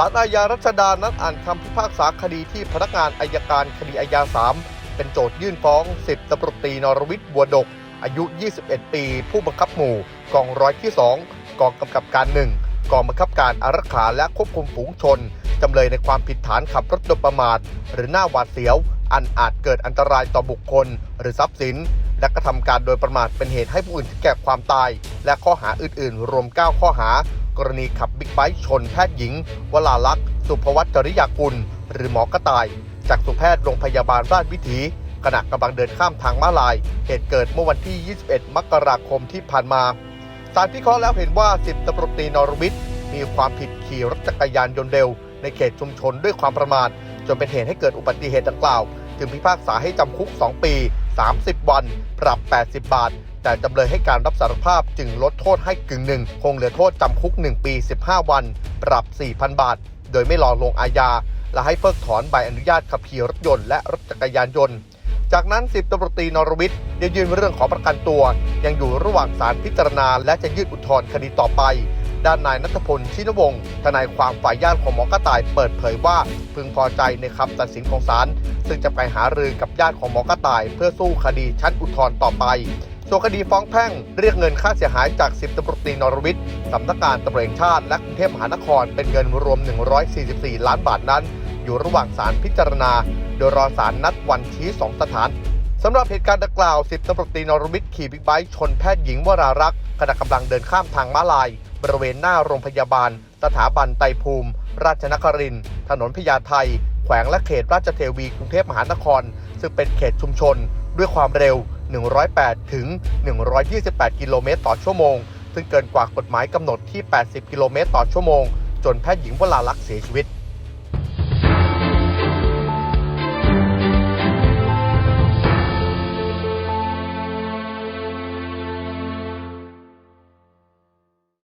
อาญารัชดานัดอ่านคำพิพากษาคดีที่พนักงานอายการคดีอาญา 3 เป็นโจทยื่นฟ้องสิบตำรวจตรีนรวิทย์บัวดก อายุ 21 ปี ผู้บังคับหมู่ กองร้อยที่ 2 กองกำกับการ 1 กองบังคับการอารักขาและควบคุมฝูงชน จำเลยในความผิดฐานขับรถโดยประมาท หรือหน้าหวาดเสียว อันอาจเกิดอันตรายต่อบุคคล หรือทรัพย์สิน และกระทำการโดยประมาทเป็นเหตุให้ผู้อื่นถึงแก่ความตาย และข้อหาอื่น ๆ รวม 9 ข้อหา กรณีขับบิ๊กไบค์ชนแพทย์หญิง วลาลักษ์สุภวัตจริยากุล หรือหมอกระต่าย จากสุแพทย์โรงพยาบาลราชวิถี ขณะกำลังเดินข้ามทางม้าลาย เหตุเกิดเมื่อวันที่ 21 มกราคมที่ผ่านมาศาลพิเคราะห์แล้วเห็นว่าสิบตำรวจตีนรวิทย์มีความผิดขี่รถจักรยานยนต์เร็ว ในเขตชุมชนด้วยความประมาทจนเป็นเหตุให้เกิดอุบัติเหตุดังกล่าว จึงพิพากษาให้จำคุก 2 ปี 30 วัน ปรับ 80 บาท แต่จำเลยให้การรับสารภาพจึงลดโทษให้กึ่งหนึ่งคงเหลือโทษจำคุก 1 ปี 15 วัน ปรับ 4,000 บาท โดยไม่รอลงอาญา และให้เพิกถอนใบอนุญาตขับขี่รถยนต์และรถจักรยานยนต์ จากนั้น10ตำรวจตีนรวิทย์ได้ยื่นเรื่องขอประกันตัว ยังอยู่ระหว่างศาลพิจารณา และจะยื่นอุทธรณ์คดีต่อไปด้านนายนัทพลชินวงศ์ทนายความฝ่ายญาติของหมอกระต่ายเปิดเผยว่า พึงพอใจในคำตัดสินของศาลซึ่งจะไปหารือกับญาติของหมอกระต่าย เพื่อสู้คดีชั้นอุทธรณ์ต่อไป ส่วนคดีฟ้องแพ่งเรียกเงินค่าเสียหายจาก 10ตำรวจตรีนรวิทย์สำนักงานตำรวจแห่งชาติและกรุงเทพมหานครเป็นเงินรวม 144 ล้านบาทนั้น อยู่ระหว่างศาลพิจารณา โดยรอศาลนัดวันชี้สองสถานสำหรับเหตุการณ์ดังกล่าว 10ตำรวจตรีนรวิทย์ขี่บิ๊กไบค์ชนแพทย์หญิงวรารักษ์ขณะกำลังเดินข้ามทางม้าลาย บริเวณหน้าโรงพยาบาล สถาบันไตรภูมิ ราชนครินถนนพญาไทแขวงและเขตราชเทวีกรุงเทพมหานคร ซึ่งเป็นเขตชุมชน ด้วยความเร็ว 108 ถึง 128 กิโลเมตรต่อชั่วโมง ซึ่งเกินกว่ากฎหมายกำหนดที่ 80 กิโลเมตรต่อชั่วโมง จนแพทย์หญิงวลาลักษณ์เสียชีวิต